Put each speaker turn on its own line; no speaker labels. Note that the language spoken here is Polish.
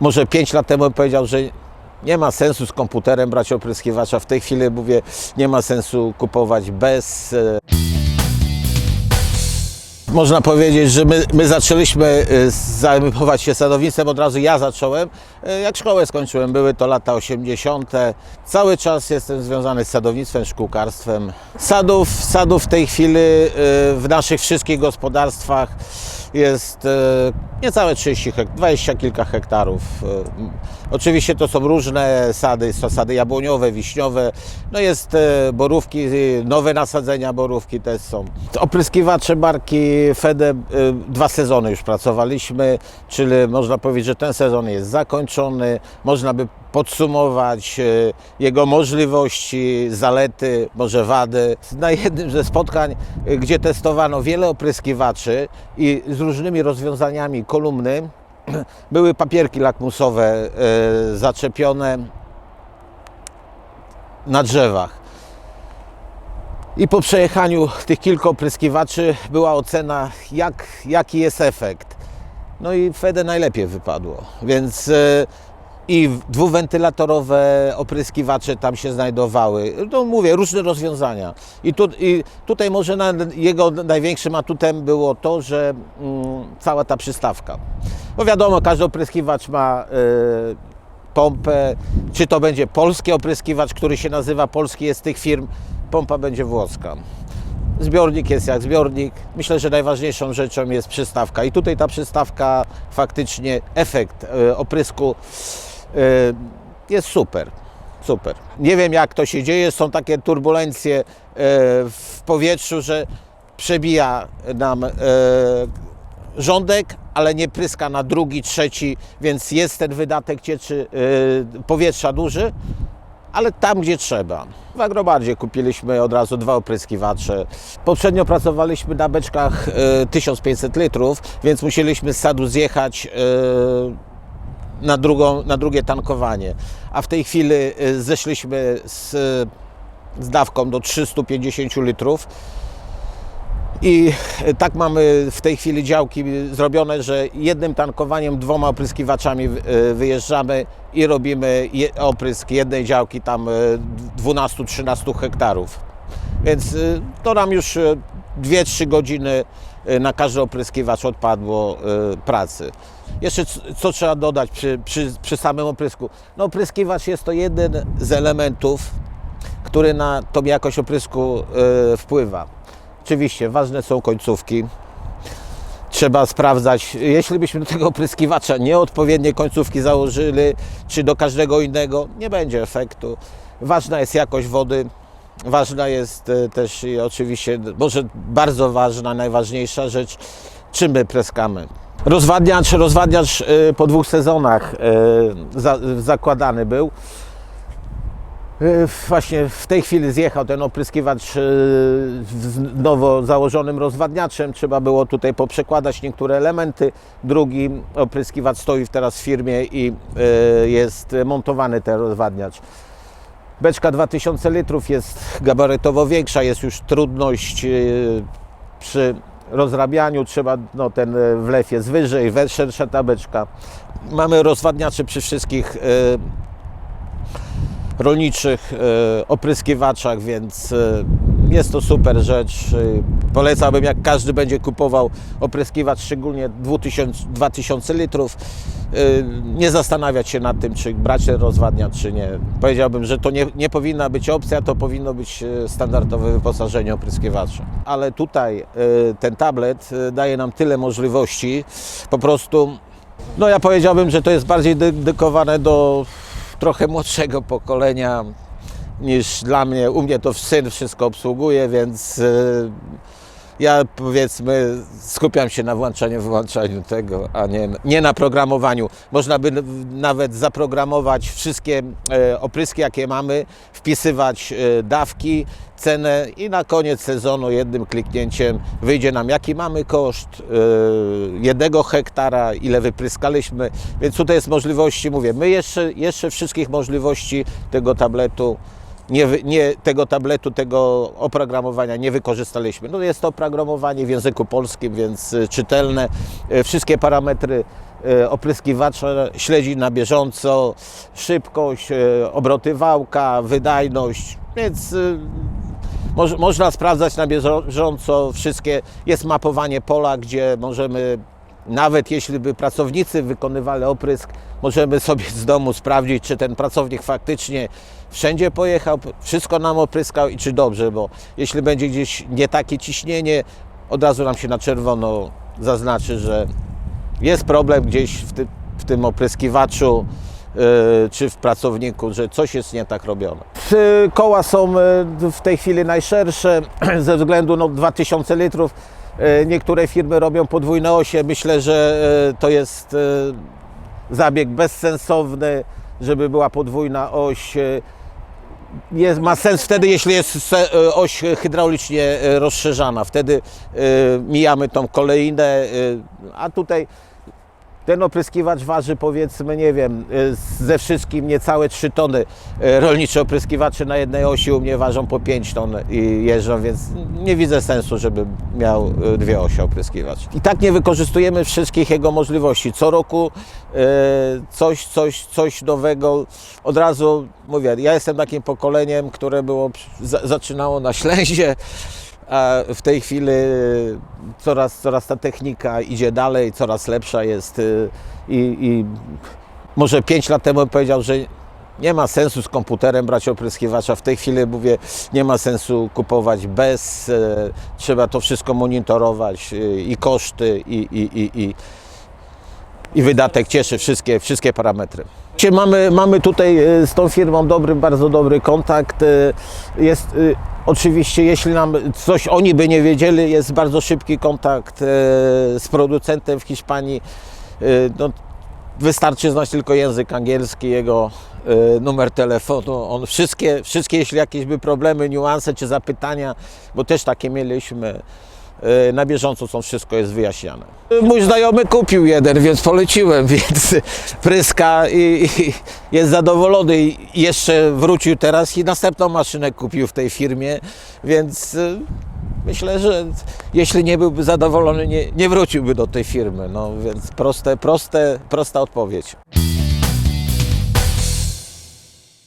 może 5 lat temu powiedział, że nie ma sensu z komputerem brać opryskiwacza. W tej chwili mówię, nie ma sensu kupować bez. Można powiedzieć, że my, my zaczęliśmy e, zajmować się sadownictwem, od razu ja zacząłem. E, Jak szkołę skończyłem, były to lata 80. Cały czas jestem związany z sadownictwem, szkółkarstwem. Sadów, sadów w tej chwili e, w naszych wszystkich gospodarstwach jest niecałe 30 hek, 20 kilka hektarów. Oczywiście to są różne sady, są sady jabłoniowe, wiśniowe, no jest borówki, nowe nasadzenia borówki też są. Opryskiwacze marki Fede e, dwa sezony już pracowaliśmy, czyli można powiedzieć, że ten sezon jest zakończony, można by podsumować e, jego możliwości, zalety, może wady. Na jednym ze spotkań, e, gdzie testowano wiele opryskiwaczy i z różnymi rozwiązaniami kolumny, były papierki lakmusowe zaczepione na drzewach. I po przejechaniu tych kilku opryskiwaczy była ocena, jak, jaki jest efekt. No i Fede najlepiej wypadło. Więc e, i dwuwentylatorowe opryskiwacze tam się znajdowały. No mówię, różne rozwiązania. I, tu, i tutaj może na, jego największym atutem było to, że mm, cała ta przystawka. Bo wiadomo, każdy opryskiwacz ma e, pompę, czy to będzie polski opryskiwacz, który się nazywa polski, jest tych firm, pompa będzie włoska. Zbiornik jest jak zbiornik. Myślę, że najważniejszą rzeczą jest przystawka. I tutaj ta przystawka, faktycznie efekt e, oprysku e, jest super. Super. Nie wiem jak to się dzieje, są takie turbulencje e, w powietrzu, że przebija nam rządek, ale nie pryska na drugi, trzeci, więc jest ten wydatek cieczy powietrza duży, ale tam, gdzie trzeba. W Agrobardzie kupiliśmy od razu dwa opryskiwacze. Poprzednio pracowaliśmy na beczkach e, 1500 litrów, więc musieliśmy z sadu zjechać e, na, drugą, na drugie tankowanie. A w tej chwili e, zeszliśmy z, z dawką do 350 litrów. I tak mamy w tej chwili działki zrobione, że jednym tankowaniem, dwoma opryskiwaczami e, wyjeżdżamy i robimy oprysk jednej działki tam e, 12-13 hektarów. Więc e, to nam już e, 2-3 godziny e, na każdy opryskiwacz odpadło e, pracy. Jeszcze co trzeba dodać przy, przy, przy samym oprysku? No opryskiwacz jest to jeden z elementów, który na tą jakość oprysku e, wpływa. Oczywiście ważne są końcówki. Trzeba sprawdzać, jeśli byśmy do tego opryskiwacza nieodpowiednie końcówki założyli, czy do każdego innego, nie będzie efektu. Ważna jest jakość wody, ważna jest e, też oczywiście, może bardzo ważna, najważniejsza rzecz, czym my preskamy. Rozwadniacz, rozwadniacz e, po dwóch sezonach e, za, zakładany był. E, Właśnie w tej chwili zjechał ten opryskiwacz e, z nowo założonym rozwadniaczem. Trzeba było tutaj poprzekładać niektóre elementy. Drugi opryskiwacz stoi teraz w firmie i e, jest montowany ten rozwadniacz. Beczka 2000 litrów jest gabarytowo większa, jest już trudność przy rozrabianiu, trzeba, no ten wlew jest wyżej, szersza ta beczka. Mamy rozwadniacze przy wszystkich rolniczych e, opryskiwaczach, więc e, jest to super rzecz. E, Polecałbym, jak każdy będzie kupował opryskiwacz, szczególnie 2000, 2000 litrów, nie zastanawiać się nad tym, czy brać ten rozwadniacz, czy nie. Powiedziałbym, że to nie, nie powinna być opcja, to powinno być standardowe wyposażenie opryskiwacza. Ale tutaj ten tablet daje nam tyle możliwości, po prostu no ja powiedziałbym, że to jest bardziej dedykowane do trochę młodszego pokolenia niż dla mnie. U mnie to syn wszystko obsługuje, więc e, ja powiedzmy skupiam się na włączaniu, wyłączaniu tego, a nie, nie na programowaniu. Można by nawet zaprogramować wszystkie e, opryski, jakie mamy, wpisywać e, dawki, cenę i na koniec sezonu jednym kliknięciem wyjdzie nam jaki mamy koszt e, jednego hektara, ile wypryskaliśmy, więc tutaj jest możliwości, mówię, my jeszcze, jeszcze wszystkich możliwości tego tabletu nie, nie, tego tabletu, tego oprogramowania nie wykorzystaliśmy. No jest to oprogramowanie w języku polskim, więc y, czytelne. Y, Wszystkie parametry y, opryskiwacza śledzi na bieżąco, szybkość, obroty wałka, wydajność, więc Moż, można sprawdzać na bieżąco wszystkie. Jest mapowanie pola, gdzie możemy, nawet jeśli by pracownicy wykonywali oprysk, możemy sobie z domu sprawdzić, czy ten pracownik faktycznie wszędzie pojechał, wszystko nam opryskał i czy dobrze, bo jeśli będzie gdzieś nie takie ciśnienie, od razu nam się na czerwono zaznaczy, że jest problem gdzieś w, ty, w tym opryskiwaczu yy, czy w pracowniku, że coś jest nie tak robione. Koła są yy, w tej chwili najszersze ze względu na 2000 litrów. Yy, Niektóre firmy robią podwójne osie. Myślę, że yy, to jest yy, zabieg bezsensowny, żeby była podwójna oś. Jest, ma sens wtedy, jeśli jest e, oś hydraulicznie e, rozszerzana. Wtedy e, mijamy tą kolejnę, e, a tutaj ten opryskiwacz waży powiedzmy, nie wiem, e, ze wszystkim niecałe 3 tony. E, Rolnicze opryskiwacze na jednej osi u mnie ważą po 5 ton i jeżdżą, więc nie widzę sensu, żeby miał e, dwie osie opryskiwacz. I tak nie wykorzystujemy wszystkich jego możliwości. Co roku coś, coś, coś nowego. Od razu mówię, ja jestem takim pokoleniem, które było, za, zaczynało na ślęzie, w tej chwili coraz, coraz ta technika idzie dalej, coraz lepsza jest y, i, i może 5 lat temu powiedział, że nie ma sensu z komputerem brać opryskiwacza. W tej chwili mówię, nie ma sensu kupować bez, e, trzeba to wszystko monitorować y, i koszty i, i, i, i, i wydatek cieszy wszystkie, wszystkie parametry. Mamy, mamy tutaj z tą firmą dobry, bardzo dobry kontakt. Jest oczywiście, jeśli nam coś oni by nie wiedzieli, jest bardzo szybki kontakt e, z producentem w Hiszpanii. E, No, wystarczy znać tylko język angielski, jego e, numer telefonu. On wszystkie, wszystkie, jeśli jakieś by problemy, niuanse czy zapytania, bo też takie mieliśmy, na bieżąco są, wszystko jest wyjaśniane. Mój znajomy kupił jeden, więc poleciłem, więc pryska i, i jest zadowolony i jeszcze wrócił teraz i następną maszynę kupił w tej firmie, więc e, myślę, że jeśli nie byłby zadowolony, nie, nie wróciłby do tej firmy. No więc proste, proste, prosta odpowiedź.